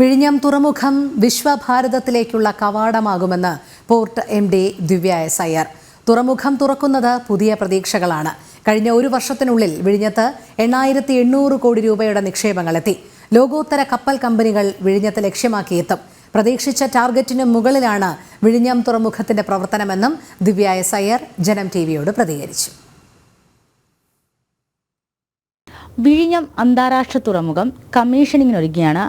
വിഴിഞ്ഞം തുറമുഖം വിശ്വഭാരതത്തിലേക്കുള്ള കവാടമാകുമെന്ന് port M D Divya S Iyer തുറമുഖം തുറക്കുന്നത് പുതിയ പ്രതീക്ഷകളാണ്. കഴിഞ്ഞ ഒരു വർഷത്തിനുള്ളിൽ വിഴിഞ്ഞത്ത് എണ്ണായിരത്തി എണ്ണൂറ് കോടി രൂപയുടെ നിക്ഷേപങ്ങളെത്തി ലോകോത്തര കപ്പൽ കമ്പനികൾ വിഴിഞ്ഞത്ത് ലക്ഷ്യമാക്കിയെത്തും. പ്രതീക്ഷിച്ച ടാർഗറ്റിന് മുകളിലാണ് വിഴിഞ്ഞം തുറമുഖത്തിന്റെ പ്രവർത്തനമെന്നും ദിവ്യ എസ് അയ്യർ ജനം ടി വിയോട് പ്രതികരിച്ചു. വിഴിഞ്ഞം അന്താരാഷ്ട്ര തുറമുഖം കമ്മീഷനിങ്ങിന് ഒരുങ്ങിയാണ്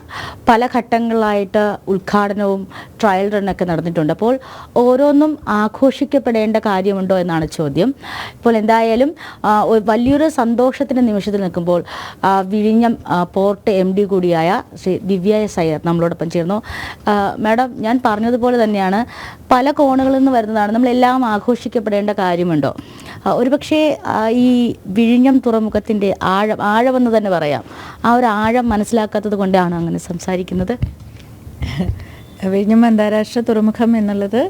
പല ഘട്ടങ്ങളിലായിട്ട് ഉദ്ഘാടനവും ട്രയൽ റണ്ണൊക്കെ നടന്നിട്ടുണ്ട്. അപ്പോൾ ഓരോന്നും ആഘോഷിക്കപ്പെടേണ്ട കാര്യമുണ്ടോ എന്നാണ് ചോദ്യം. ഇപ്പോൾ എന്തായാലും വലിയൊരു സന്തോഷത്തിന്റെ നിമിഷത്തിൽ നിൽക്കുമ്പോൾ വിഴിഞ്ഞം പോർട്ട് എം ഡി കൂടിയായ ശ്രീ ദിവ്യ എസ് അയ്യർ നമ്മളോടൊപ്പം ചേർന്നു. മാഡം ഞാൻ പറഞ്ഞതുപോലെ തന്നെയാണ് പല കോണുകളിൽ നിന്ന് വരുന്നതാണ്. നമ്മളെല്ലാം ആഘോഷിക്കപ്പെടേണ്ട കാര്യമുണ്ടോ? ഒരുപക്ഷേ പക്ഷേ ഈ വിഴിഞ്ഞം തുറമുഖത്തിന്റെ ആഴം ആഴമെന്ന് തന്നെ പറയാം. ആ ഒരു ആഴം മനസ്സിലാക്കാത്തത് കൊണ്ടാണ് അങ്ങനെ സംസാരിക്കുന്നത്. വിഴിഞ്ഞം അന്താരാഷ്ട്ര തുറമുഖം എന്നുള്ളത്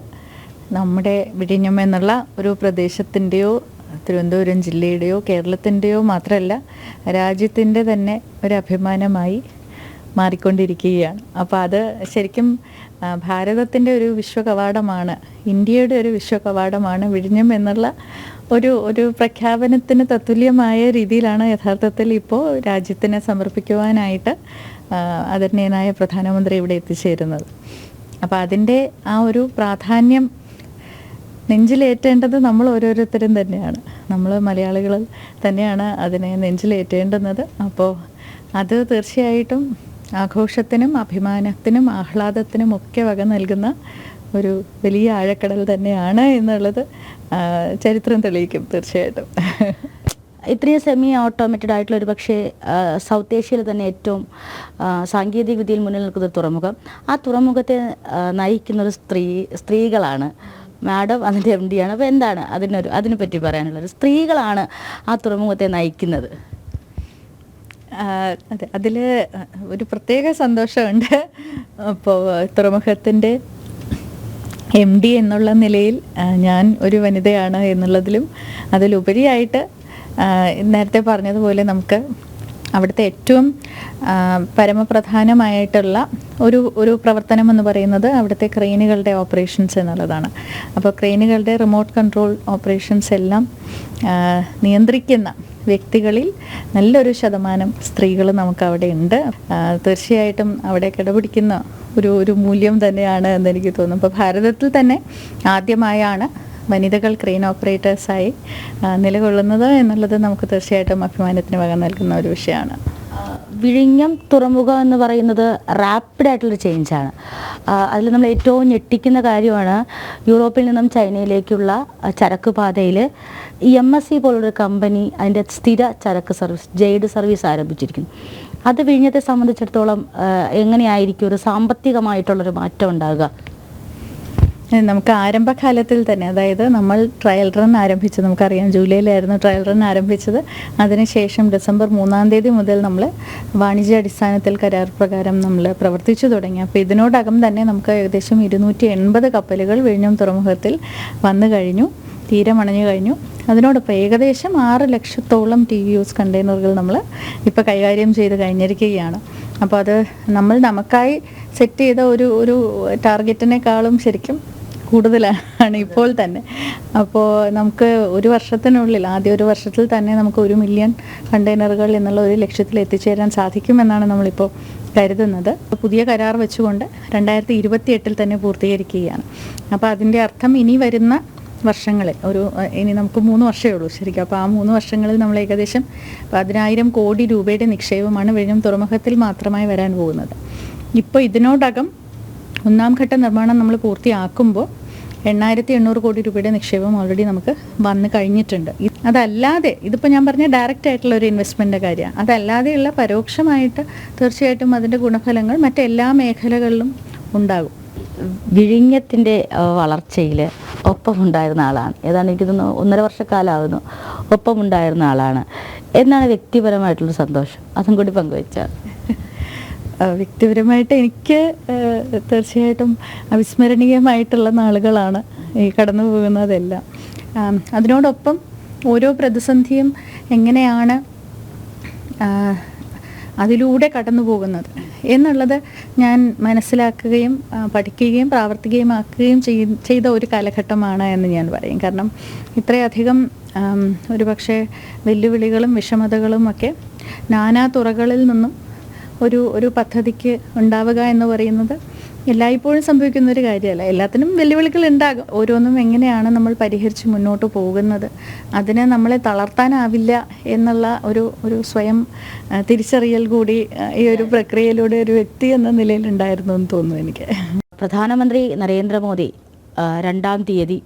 നമ്മുടെ വിഴിഞ്ഞം എന്നുള്ള ഒരു പ്രദേശത്തിന്റെയോ തിരുവനന്തപുരം ജില്ലയുടെയോ കേരളത്തിന്റെയോ മാത്രമല്ല രാജ്യത്തിന്റെ തന്നെ ഒരു അഭിമാനമായി മാറിക്കൊണ്ടിരിക്കുകയാണ്. അപ്പോൾ അത് ശരിക്കും ഭാരതത്തിന്റെ ഒരു വിശ്വകവാടമാണ് ഇന്ത്യയുടെ ഒരു വിശ്വകവാടമാണ് വിഴിഞ്ഞം എന്നുള്ള ഒരു ഒരു പ്രഖ്യാപനത്തിന് തത്തുല്യമായ രീതിയിലാണ് യഥാർത്ഥത്തിൽ ഇപ്പോൾ രാജ്യത്തിനെ സമർപ്പിക്കുവാനായിട്ട് ആദരണീയനായ പ്രധാനമന്ത്രി ഇവിടെ എത്തിച്ചേരുന്നത്. അപ്പോൾ അതിന്റെ ആ ഒരു പ്രാധാന്യം നെഞ്ചിലേറ്റേണ്ടത് നമ്മൾ ഓരോരുത്തരും തന്നെയാണ്. നമ്മൾ മലയാളികൾ തന്നെയാണ് അതിനെ നെഞ്ചിലേറ്റേണ്ടുന്നത്. അപ്പോൾ അത് തീർച്ചയായിട്ടും ആഘോഷത്തിനും അഭിമാനത്തിനും ആഹ്ലാദത്തിനും ഒക്കെ വക നൽകുന്ന ഒരു വലിയ ആഴക്കടൽ തന്നെയാണ് എന്നുള്ളത് ചരിത്രം തെളിയിക്കും തീർച്ചയായിട്ടും. ഇത്രയും സെമി ഓട്ടോമേറ്റഡ് ആയിട്ടുള്ള ഒരു പക്ഷേ സൗത്ത് ഏഷ്യയിൽ തന്നെ ഏറ്റവും സാങ്കേതിക വിദ്യയിൽ മുന്നിൽ നിൽക്കുന്ന തുറമുഖം. ആ തുറമുഖത്തെ നയിക്കുന്ന ഒരു സ്ത്രീ സ്ത്രീകളാണ്. മാഡം അതിന്റെ എം ആണ്. അപ്പോൾ എന്താണ് അതിനൊരു അതിനെ പറ്റി പറയാനുള്ളത് സ്ത്രീകളാണ് ആ തുറമുഖത്തെ നയിക്കുന്നത്? അതെ. അതിൽ ഒരു പ്രത്യേക സന്തോഷമുണ്ട്. അപ്പോൾ തുറമുഖത്തിന്റെ എം ഡി എന്നുള്ള നിലയിൽ ഞാൻ ഒരു വനിതയാണ് എന്നുള്ളതിലും അതിലുപരിയായിട്ട് നേരത്തെ പറഞ്ഞതുപോലെ നമുക്ക് അവിടുത്തെ ഏറ്റവും പരമപ്രധാനമായിട്ടുള്ള ഒരു ഒരു പ്രവർത്തനം എന്ന് പറയുന്നത് അവിടുത്തെ ക്രെയിനുകളുടെ ഓപ്പറേഷൻസ് എന്നുള്ളതാണ്. അപ്പോൾ ക്രെയിനുകളുടെ റിമോട്ട് കൺട്രോൾ ഓപ്പറേഷൻസ് എല്ലാം നിയന്ത്രിക്കുന്ന വ്യക്തികളിൽ നല്ലൊരു ശതമാനം സ്ത്രീകൾ നമുക്ക് അവിടെ ഉണ്ട്. തീർച്ചയായിട്ടും അവിടെ കിടപിടിക്കുന്ന ഒരു ഒരു മൂല്യം തന്നെയാണ് എന്ന് എനിക്ക് തോന്നുന്നു. അപ്പോൾ ഭാരതത്തിൽ തന്നെ ആദ്യമായാണ് വനിതകൾ ക്രെയിൻ ഓപ്പറേറ്റേഴ്സായി നിലകൊള്ളുന്നത് എന്നുള്ളത് നമുക്ക് തീർച്ചയായിട്ടും അഭിമാനത്തിന് വക നൽകുന്ന ഒരു വിഷയമാണ്. വിഴിഞ്ഞം തുറമുഖം എന്ന് പറയുന്നത് റാപ്പിഡ് ആയിട്ടുള്ളൊരു ചേഞ്ചാണ് അതിൽ നമ്മൾ ഏറ്റവും ഞെട്ടിക്കുന്ന കാര്യമാണ് യൂറോപ്പിൽ നിന്നും ചൈനയിലേക്കുള്ള ചരക്ക് പാതയിൽ എം എസ് സി പോലുള്ളൊരു കമ്പനി അതിന്റെ സ്ഥിര ചരക്ക് സർവീസ് ജെയ്ഡ് സർവീസ് ആരംഭിച്ചിരിക്കുന്നു. അത് വിഴിഞ്ഞത്തെ സംബന്ധിച്ചിടത്തോളം എങ്ങനെയായിരിക്കും ഒരു സാമ്പത്തികമായിട്ടുള്ളൊരു മാറ്റം ഉണ്ടാകുക നമുക്ക് ആരംഭകാലത്തിൽ തന്നെ അതായത് നമ്മൾ ട്രയൽ റൺ ആരംഭിച്ചത് നമുക്കറിയാം ജൂലൈയിലായിരുന്നു ട്രയൽ റൺ ആരംഭിച്ചത്. അതിനുശേഷം ഡിസംബർ മൂന്നാം തീയതി മുതൽ നമ്മൾ വാണിജ്യ അടിസ്ഥാനത്തിൽ കരാർ പ്രകാരം നമ്മൾ പ്രവർത്തിച്ചു തുടങ്ങി. അപ്പോൾ ഇതിനോടകം തന്നെ നമുക്ക് ഏകദേശം ഇരുന്നൂറ്റി എൺപത് കപ്പലുകൾ വിഴിഞ്ഞം തുറമുഖത്തിൽ വന്നു കഴിഞ്ഞു തീരമണഞ്ഞു കഴിഞ്ഞു. അതിനോടൊപ്പം ഏകദേശം ആറ് ലക്ഷത്തോളം ടി വി യൂസ് കണ്ടെയ്നറുകൾ നമ്മൾ ഇപ്പോൾ കൈകാര്യം ചെയ്ത് കഴിഞ്ഞിരിക്കുകയാണ്. അപ്പോൾ അത് നമ്മൾ നമുക്കായി സെറ്റ് ചെയ്ത ഒരു ഒരു ടാർഗറ്റിനേക്കാളും ശരിക്കും കൂടുതലാണ് ഇപ്പോൾ തന്നെ. അപ്പോൾ നമുക്ക് ഒരു വർഷത്തിനുള്ളിൽ ആദ്യ ഒരു വർഷത്തിൽ തന്നെ നമുക്ക് ഒരു മില്യൺ കണ്ടെയ്നറുകൾ എന്നുള്ള ഒരു ലക്ഷ്യത്തിൽ എത്തിച്ചേരാൻ സാധിക്കുമെന്നാണ് നമ്മളിപ്പോൾ കരുതുന്നത്. പുതിയ കരാർ വെച്ചുകൊണ്ട് രണ്ടായിരത്തി ഇരുപത്തി എട്ടിൽ തന്നെ പൂർത്തീകരിക്കുകയാണ്. അപ്പോൾ അതിന്റെ അർത്ഥം ഇനി വരുന്ന വർഷങ്ങളിൽ ഒരു ഇനി നമുക്ക് മൂന്ന് വർഷമേ ഉള്ളൂ ശരിക്കും. അപ്പോൾ ആ മൂന്ന് വർഷങ്ങളിൽ നമ്മൾ ഏകദേശം പതിനായിരം കോടി രൂപയുടെ നിക്ഷേപമാണ് വിഴിഞ്ഞം തുറമുഖത്തിൽ മാത്രമായി വരാൻ പോകുന്നത്. ഇപ്പോൾ ഇതിനോടകം ഒന്നാം ഘട്ട നിർമ്മാണം നമ്മൾ പൂർത്തിയാക്കുമ്പോൾ എണ്ണായിരത്തി എണ്ണൂറ് കോടി രൂപയുടെ നിക്ഷേപം ഓൾറെഡി നമുക്ക് വന്നു കഴിഞ്ഞിട്ടുണ്ട്. അതല്ലാതെ ഇതിപ്പോൾ ഞാൻ പറഞ്ഞ ഡയറക്റ്റ് ആയിട്ടുള്ള ഒരു ഇൻവെസ്റ്റ്മെന്റ് കാര്യമാണ്. അതല്ലാതെയുള്ള പരോക്ഷമായിട്ട് തീർച്ചയായിട്ടും അതിന്റെ ഗുണഫലങ്ങൾ മറ്റെല്ലാ മേഖലകളിലും ഉണ്ടാകും. വിഴിഞ്ഞത്തിന്റെ വളർച്ചയിൽ ഒപ്പമുണ്ടായിരുന്ന ആളാണ്. ഏതാണ്ട് എനിക്ക് തോന്നുന്നു ഒന്നര വർഷക്കാലമാകുന്നു ഒപ്പമുണ്ടായിരുന്ന ആളാണ്. എന്നാണ് വ്യക്തിപരമായിട്ടുള്ള സന്തോഷം. അതും കൂടി പങ്കുവെച്ചാൽ. വ്യക്തിപരമായിട്ട് എനിക്ക് തീർച്ചയായിട്ടും അവിസ്മരണീയമായിട്ടുള്ള നാളുകളാണ് ഈ കടന്നു പോകുന്നതെല്ലാം. അതിനോടൊപ്പം ഓരോ പ്രതിസന്ധിയും എങ്ങനെയാണ് അതിലൂടെ കടന്നു പോകുന്നത് എന്നുള്ളത് ഞാൻ മനസ്സിലാക്കുകയും പഠിക്കുകയും പ്രാവർത്തികമാക്കുകയും ചെയ്- ചെയ്ത ഒരു കാലഘട്ടമാണ് എന്ന് ഞാൻ പറയും. കാരണം ഇത്രയധികം ഒരുപക്ഷെ ഒരു പക്ഷേ വെല്ലുവിളികളും വിഷമതകളും ഒക്കെ നാനാ തുറകളിൽ നിന്നും ഒരു ഒരു പദ്ധതിക്ക് ഉണ്ടാവുക എന്ന് പറയുന്നത് എല്ലായ്പ്പോഴും സംഭവിക്കുന്ന ഒരു കാര്യമല്ല. എല്ലാത്തിനും വെല്ലുവിളികൾ ഉണ്ടാകും. ഓരോന്നും എങ്ങനെയാണ് നമ്മൾ പരിഹരിച്ച് മുന്നോട്ട് പോകുന്നത്? അതിനെ നമ്മളെ തളർത്താനാവില്ല എന്നുള്ള ഒരു ഒരു സ്വയം തിരിച്ചറിയൽ കൂടി ഈ ഒരു പ്രക്രിയയിലൂടെ ഒരു വ്യക്തി എന്ന നിലയിൽ ഉണ്ടായിരുന്നു എന്ന് തോന്നുന്നു എനിക്ക്. പ്രധാനമന്ത്രി നരേന്ദ്രമോദി രണ്ടാം തീയതി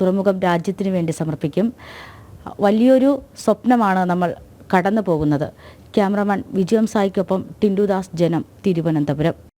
തുറമുഖം രാജ്യത്തിന് വേണ്ടി സമർപ്പിക്കും. വലിയൊരു സ്വപ്നമാണ് നമ്മൾ കടന്നു പോകുന്നത് ക്യാമറമാൻ വിജയം സായിക്കൊപ്പം ടിൻഡുദാസ് ജനം തിരുവനന്തപുരം.